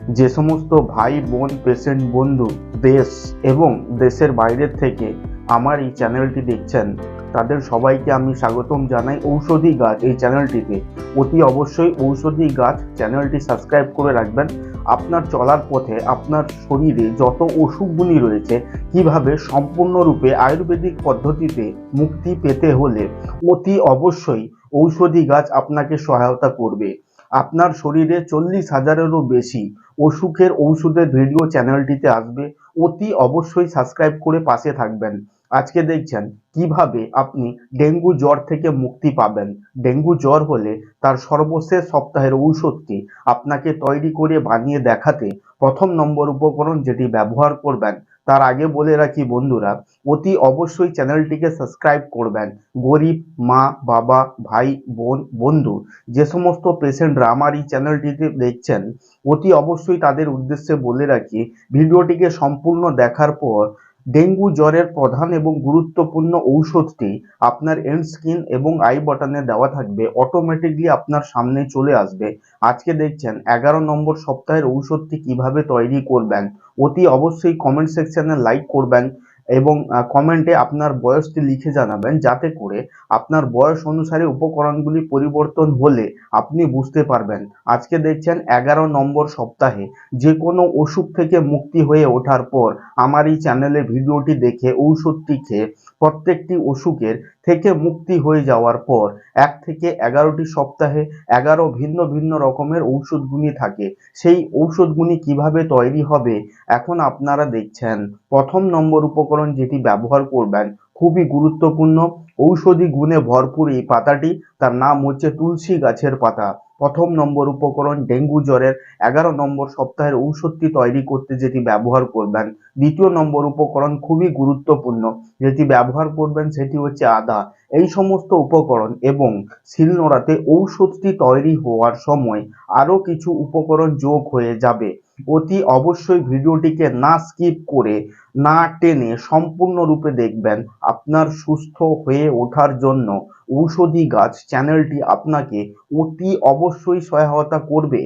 যে সমস্ত ভাই বোন পেশেন্ট বন্ধু, দেশ এবং দেশের বাইরের থেকে আমার এই চ্যানেলটি দেখছেন, তাদের সবাইকে আমি স্বাগতম জানাই ঔষধি গাছ এই চ্যানেলটিতে। অতি অবশ্যই ঔষধি গাছ চ্যানেলটি সাবস্ক্রাইব করে রাখবেন। আপনার চলার পথে আপনার শরীরে যত অসুখগুলি রয়েছে, কীভাবে সম্পূর্ণরূপে আয়ুর্বেদিক পদ্ধতিতে মুক্তি পেতে হলে অতি অবশ্যই ঔষধি গাছ আপনাকে সহায়তা করবে। আপনার শরীরে চল্লিশ হাজারেরও বেশি অসুখের ঔষধের ভিডিও চ্যানেলটিতে আসবে। অতি অবশ্যই সাবস্ক্রাইব করে পাশে থাকবেন। আজকে দেখছেন কীভাবে আপনি ডেঙ্গু জ্বর থেকে মুক্তি পাবেন। ডেঙ্গু জ্বর হলে তার সর্বশেষ সপ্তাহের ঔষধটি আপনাকে তৈরি করে বানিয়ে দেখাতে প্রথম নম্বর উপকরণ যেটি ব্যবহার করবেন তার আগে বলে রাখি বন্ধুরা, অতি অবশ্যই চ্যানেলটিকে সাবস্ক্রাইব করবেন। গরিব, মা, বাবা, ভাই, বোন, বন্ধু, যে সমস্ত পেশেন্টরা আমার এই চ্যানেলটিতে দেখছেন, অতি অবশ্যই তাদের উদ্দেশ্যে বলে রাখি, ভিডিওটিকে সম্পূর্ণ দেখার পর ডেঙ্গু জ্বরের প্রধান এবং গুরুত্বপূর্ণ ঔষধটি আপনার এন্ড স্কিন এবং আই বাটনে দেওয়া থাকবে, অটোমেটিকলি আপনার সামনে চলে আসবে। আজকে দেখছেন, এগারো নম্বর সপ্তাহের ঔষধটি কীভাবে তৈরি করবেন? অতি অবশ্যই কমেন্ট সেকশানে লাইক করবেন। এবং কমেন্টে আপনার বয়সটি লিখে জানাবেন যাতে করে আপনার বয়স অনুসারে উপকরণগুলি পরিবর্তন হলে আপনি বুঝতে পারবেন। আজকে দেখছেন এগারো নম্বর সপ্তাহে যে কোনো অসুখ থেকে মুক্তি হয়ে ওঠার পর আমার এই চ্যানেলে ভিডিওটি দেখে, ঔষধটি খেয়ে প্রত্যেকটি অসুখের থেকে মুক্তি হয়ে যাওয়ার পর এক থেকে এগারোটি সপ্তাহে এগারো ভিন্ন ভিন্ন রকমের ঔষধগুলি থাকে। সেই ঔষধগুলি কীভাবে তৈরি হবে? এখন আপনারা দেখছেন। প্রথম নম্বর উপকরণ যেটি ব্যবহার করবেন খুবই গুরুত্বপূর্ণ। ঔষধি গুণে ভরপুর এই পাতাটি, তার নাম হচ্ছে তুলসী গাছের পাতা। প্রথম নম্বর উপকরণ ডেঙ্গু জ্বরের। এগারো নম্বর সপ্তাহের ঔষধটি তৈরি করতে যেটি ব্যবহার করবেন। দ্বিতীয় নম্বর উপকরণ খুবই গুরুত্বপূর্ণ। যেটি ব্যবহার করবেন সেটি হচ্ছে আদা। এই সমস্ত উপকরণ এবং শিলনোড়াতে ঔষধটি তৈরি হওয়ার সময় আরও কিছু উপকরণ যোগ হয়ে যাবে। অতি অবশ্যই ভিডিওটিকে না স্কিপ করে, না টেনে সম্পূর্ণরূপে দেখবেন আপনার সুস্থ হয়ে ওঠার জন্য ঔষধি গাছ চ্যানেলটি আপনাকে অতি অবশ্যই সহায়তা করবে।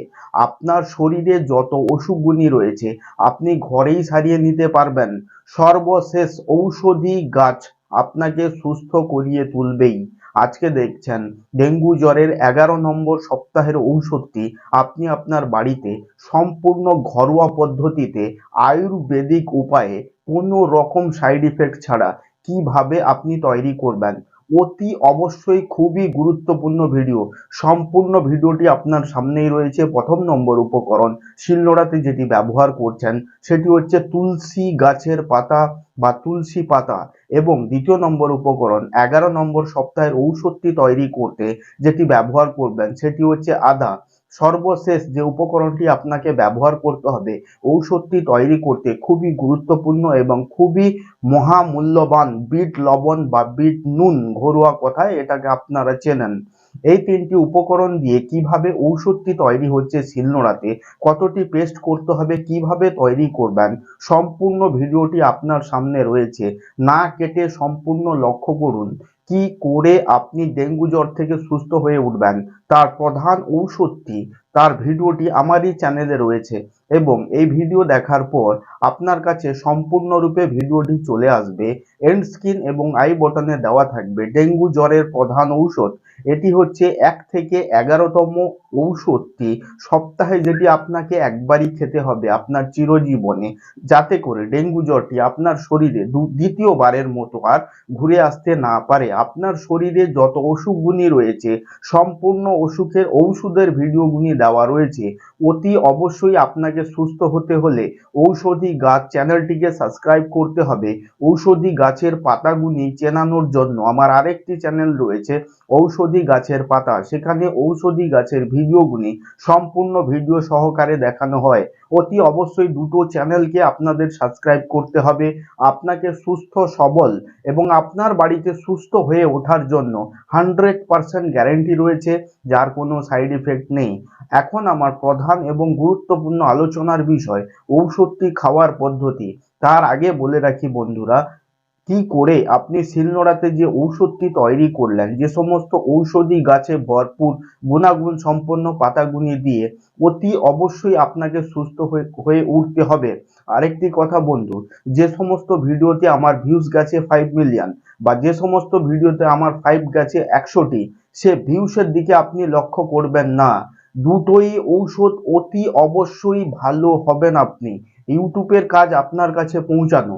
আপনার শরীরে যত অসুখগুলি রয়েছে, আপনি ঘরেই সারিয়ে নিতে পারবেন। সর্বশেষ ঔষধি গাছ আপনাকে সুস্থ করিয়ে তুলবেই। আজকে দেখছেন ডেঙ্গু জ্বরের এগারো নম্বর সপ্তাহের ঔষধটি আপনি আপনার বাড়িতে সম্পূর্ণ ঘরোয়া পদ্ধতিতে আয়ুর্বেদিক উপায়ে কোনো রকম সাইড ইফেক্ট ছাড়া কীভাবে আপনি তৈরি করবেন? অতি অবশ্যই খুবই গুরুত্বপূর্ণ ভিডিও। সম্পূর্ণ ভিডিওটি আপনার সামনেই রয়েছে। প্রথম নম্বর উপকরণ, শিলনোড়াতে যেটি ব্যবহার করছেন, সেটি হচ্ছে তুলসী গাছের পাতা বা তুলসী পাতা। এবং দ্বিতীয় নম্বর উপকরণ, এগারো নম্বর সপ্তাহের ঔষধটি তৈরি করতে যেটি ব্যবহার করবেন, সেটি হচ্ছে আদা। সর্বশেষ যে উপকরণটি আপনাকে ব্যবহার করতে হবে, ঔষধটি তৈরি করতে খুবই গুরুত্বপূর্ণ এবং খুবই মহামূল্যবান বিট লবণ বা বিট নুন ঘরোয়া কথায় এটাকে আপনারা চেনেন। এই তিনটি উপকরণ দিয়ে কীভাবে ঔষধটি তৈরি হচ্ছে শিলনোড়াতে, কতটি পেস্ট করতে হবে, কীভাবে তৈরি করবেন, সম্পূর্ণ ভিডিওটি আপনার সামনে রয়েছে। না কেটে সম্পূর্ণ লক্ষ্য করুন। কি করে আপনি ডেঙ্গু জ্বর থেকে সুস্থ হয়ে উঠবেন তার প্রধান ঔষধটি, তার ভিডিওটি আমারই চ্যানেলে রয়েছে এবং এই ভিডিও দেখার পর আপনার কাছে সম্পূর্ণরূপে ভিডিওটি চলে আসবে। এন্ড স্ক্রিন এবং আই বটনে দেওয়া থাকবে ডেঙ্গু জ্বরের প্রধান ঔষধ। এটি হচ্ছে এক থেকে এগারোতম ঔষধটি। সপ্তাহে যেটি আপনাকে একবারই খেতে হবে আপনার চিরজীবনে, যাতে করে ডেঙ্গু জ্বরটি আপনার শরীরে দ্বিতীয়বারের মতো আর ঘুরে আসতে না পারে। আপনার শরীরে যত অসুখগুলি রয়েছে, সম্পূর্ণ অসুখের ঔষধের ভিডিওগুলি দেওয়া রয়েছে। অতি অবশ্যই আপনাকে সুস্থ হতে হলে ঔষধি গাছ চ্যানেলটিকে সাবস্ক্রাইব করতে হবে। ঔষধি গাছের পাতাগুলি চেনানোর জন্য আমার আরেকটি চ্যানেল রয়েছে, ঔষধি গাছের পাতা। সেখানে ঔষধি গাছের ভিডিওগুলি সম্পূর্ণ ভিডিও সহকারে দেখানো হয়। অতি অবশ্যই দুটো চ্যানেলকে আপনাদের সাবস্ক্রাইব করতে হবে। আপনাকে সুস্থ, সবল এবং আপনার বাড়িতে সুস্থ হয়ে ওঠার জন্য হান্ড্রেড পারসেন্ট গ্যারেন্টি রয়েছে, যার কোনো সাইড ইফেক্ট নেই। এখন আমার প্রধান এবং গুরুত্বপূর্ণ আলোচনার বিষয়, ঔষধটি খাওয়ার পদ্ধতি। তার আগে বলে রাখি বন্ধুরা কি করে আপনি শিলনোড়াতে যে ঔষধটি তৈরি করলেন, যে সমস্ত ঔষধি গাছে ভরপুর গুণাগুণ সম্পন্ন পাতাগুনি দিয়ে অতি অবশ্যই আপনাকে সুস্থ হয়ে উঠতে হবে। আরেকটি কথা বন্ধু, যে সমস্ত ভিডিওতে আমার ভিউজ গেছে ফাইভ মিলিয়ন বা যে সমস্ত ভিডিওতে আমার ফাইভ গেছে একশোটি, সে ভিউসের দিকে আপনি লক্ষ্য করবেন না। দুটোই ঔষধ অতি অবশ্যই ভালো হবেন আপনি। ইউটিউবের কাজ আপনার কাছে পৌঁছানো।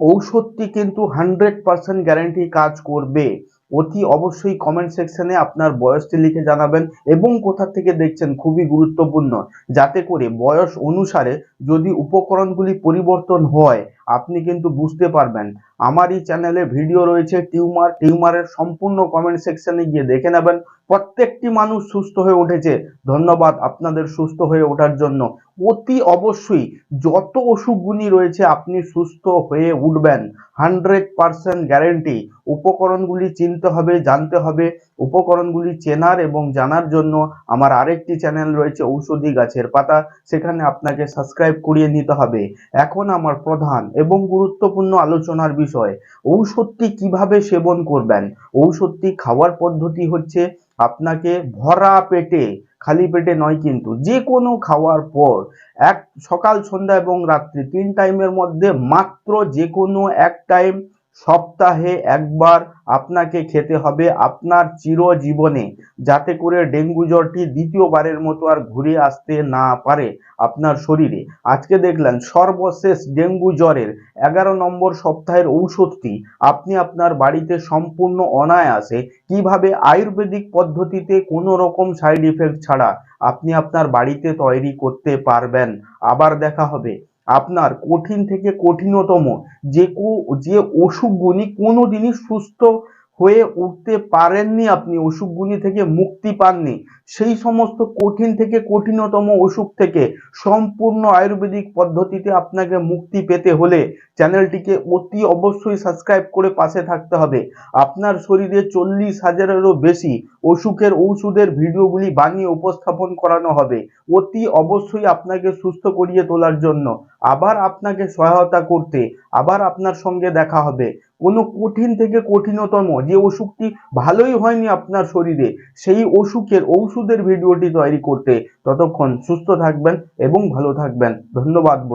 ঔষধটি কিন্তু হান্ড্রেড পার্সেন্ট গ্যারান্টি কাজ করবে। অতি অবশ্যই কমেন্ট সেকশনে আপনার বয়সটি লিখে জানাবেন এবং কোথা থেকে দেখছেন খুবই গুরুত্বপূর্ণ। যাতে করে বয়স অনুসারে যদি উপকরণগুলি পরিবর্তন হয় আপনি কিন্তু বুঝতে পারবেন। আমার এই চ্যানেলে ভিডিও রয়েছে, টিউমার, টিউমারের সম্পূর্ণ কমেন্ট সেকশনে গিয়ে দেখে নেবেন। প্রত্যেকটি মানুষ সুস্থ হয়ে উঠেছে। ধন্যবাদ আপনাদের সুস্থ হয়ে ওঠার জন্য। অতি অবশ্যই যত অসুখগুলি রয়েছে আপনি সুস্থ হয়ে উঠবেন। Hundred percent guarantee. উপকরণগুলি চিনতে হবে, জানতে হবে। উপকরণগুলি চেনার এবং জানার জন্য আমার আরেকটি চ্যানেল রয়েছে, ঔষধি গাছের পাতা। সেখানে আপনাকে সাবস্ক্রাইব করিয়ে নিতে হবে। এখন আমার প্রধান এবং গুরুত্বপূর্ণ আলোচনার বিষয়। ঔষধটি কীভাবে সেবন করবেন? ঔষধটি খাওয়ার পদ্ধতি হচ্ছে আপনাকে ভরা পেটে, খালি পেটে নয় কিন্তু যে কোনো খাওয়ার পর এক সকাল, সন্ধ্যা এবং রাত্রি তিন টাইমের মধ্যে মাত্র যে কোনো এক টাইম সপ্তাহে একবার আপনাকে খেতে হবে আপনার চিরজীবনে। যাতে করে ডেঙ্গু জ্বরটি দ্বিতীয়বারের মতো আর ঘুরে আসতে না পারে আপনার শরীরে। আজকে দেখলেন, সর্বশেষ ডেঙ্গু জ্বরের এগারো নম্বর সপ্তাহের ঔষধটি আপনি আপনার বাড়িতে সম্পূর্ণ অনায়াসে কীভাবে আয়ুর্বেদিক পদ্ধতিতে কোনো রকম সাইড ইফেক্ট ছাড়া আপনি আপনার বাড়িতে তৈরি করতে পারবেন। আবার দেখা হবে। আপনার কঠিন থেকে কঠিনতম। যে কো যে অসুখগুলি কোনোদিনই সুস্থ হয়ে উঠতে পারেননি আপনি, অসুখগুলি থেকে মুক্তি পাননি। সেই সমস্ত কঠিন থেকে কঠিনতম অসুখ থেকে সম্পূর্ণ আয়ুর্বেদিক পদ্ধতিতে আপনাকে মুক্তি পেতে হলে চ্যানেলটিকে অতি অবশ্যই সাবস্ক্রাইব করে পাশে থাকতে হবে। আপনার শরীরে চল্লিশ হাজারেরও বেশি অসুখের ঔষধের ভিডিওগুলি বানিয়ে উপস্থাপন করানো হবে। অতি অবশ্যই আপনাকে সুস্থ করিয়ে তোলার জন্য। আবার আপনাকে সহায়তা করতে, আবার আপনার সঙ্গে দেখা হবে। কোনো কঠিন থেকে কঠিনতম যে অসুখটি ভালোই হয়নি আপনার শরীরে, সেই অসুখের ঔষধের ভিডিওটি তৈরি করতে ততক্ষণ সুস্থ থাকবেন এবং ভালো থাকবেন। ধন্যবাদ।